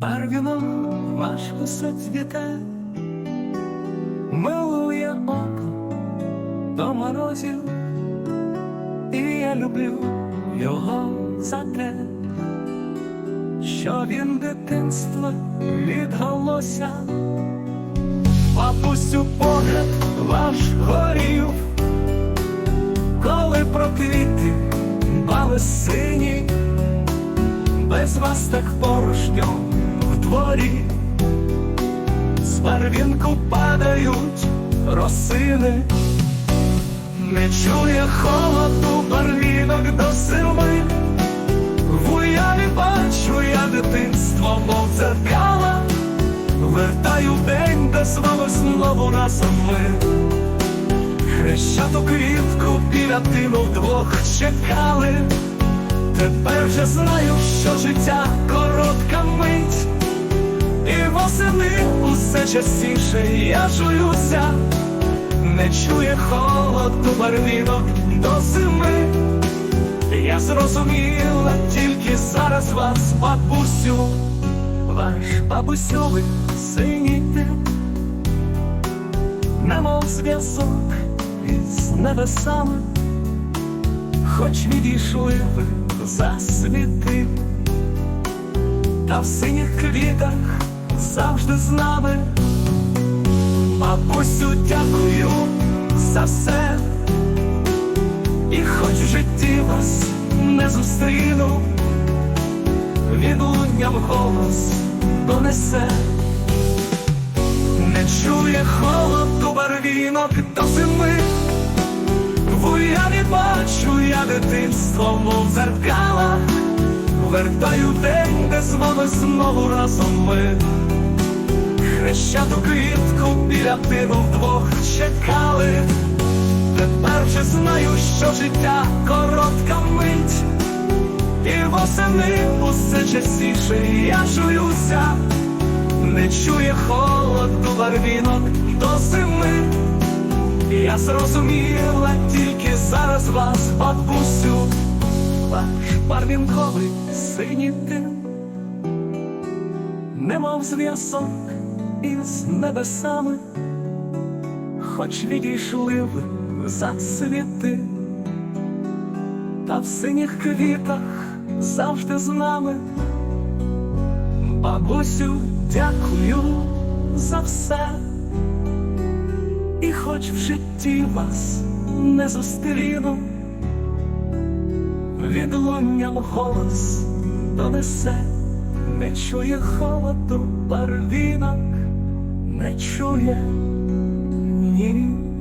Барвіном важко цвіте, милує око до морозів, і я люблю його за те, що він дитинство відголося, бабусю погляд ваш горів, коли про квіти бали сині без вас так порожньо дворі, з барвінку падають росини, не чує холоду барвінок до зими, в уяві бачу я дитинство, мов дзеркала, вертаю день, де з вами знову разом ми. Хрещату квітку біля тину вдвох чекали. Тепер вже знаю, що життя коротка мить, восени. Усе частіше я жуюся, не чує холоду барвінок до зими. Я зрозуміла тільки зараз вас, бабусю, ваш бабусьовий синій дим, немов зв'язок із небесами. Хоч відійшли ви за світи, та в синіх квітах завжди з нами. Бабусю, дякую за все, і хоч в житті вас не зустріну, відлунням голос донесе, не чує холоду барвінок до зими. В уяві бачу я дитинство, мов зеркала, вертаю день, де з вами знову разом ми. Хрещату квітку біля тину вдвох чекали. Тепер вже знаю, що життя коротка мить, і восени усе частіше я жуюся, не чує холоду барвінок до зими. Я зрозуміла тільки зараз вас, бабусю, ваш барвінковий синій дим, немов зв'язок із небесами, хоч відійшли ви за світи, та в синіх квітах завжди з нами. Бабусю, дякую за все. І хоч в житті вас не зустріну, відлунням голос донесе, не чує холоду барвінок, не чує ні.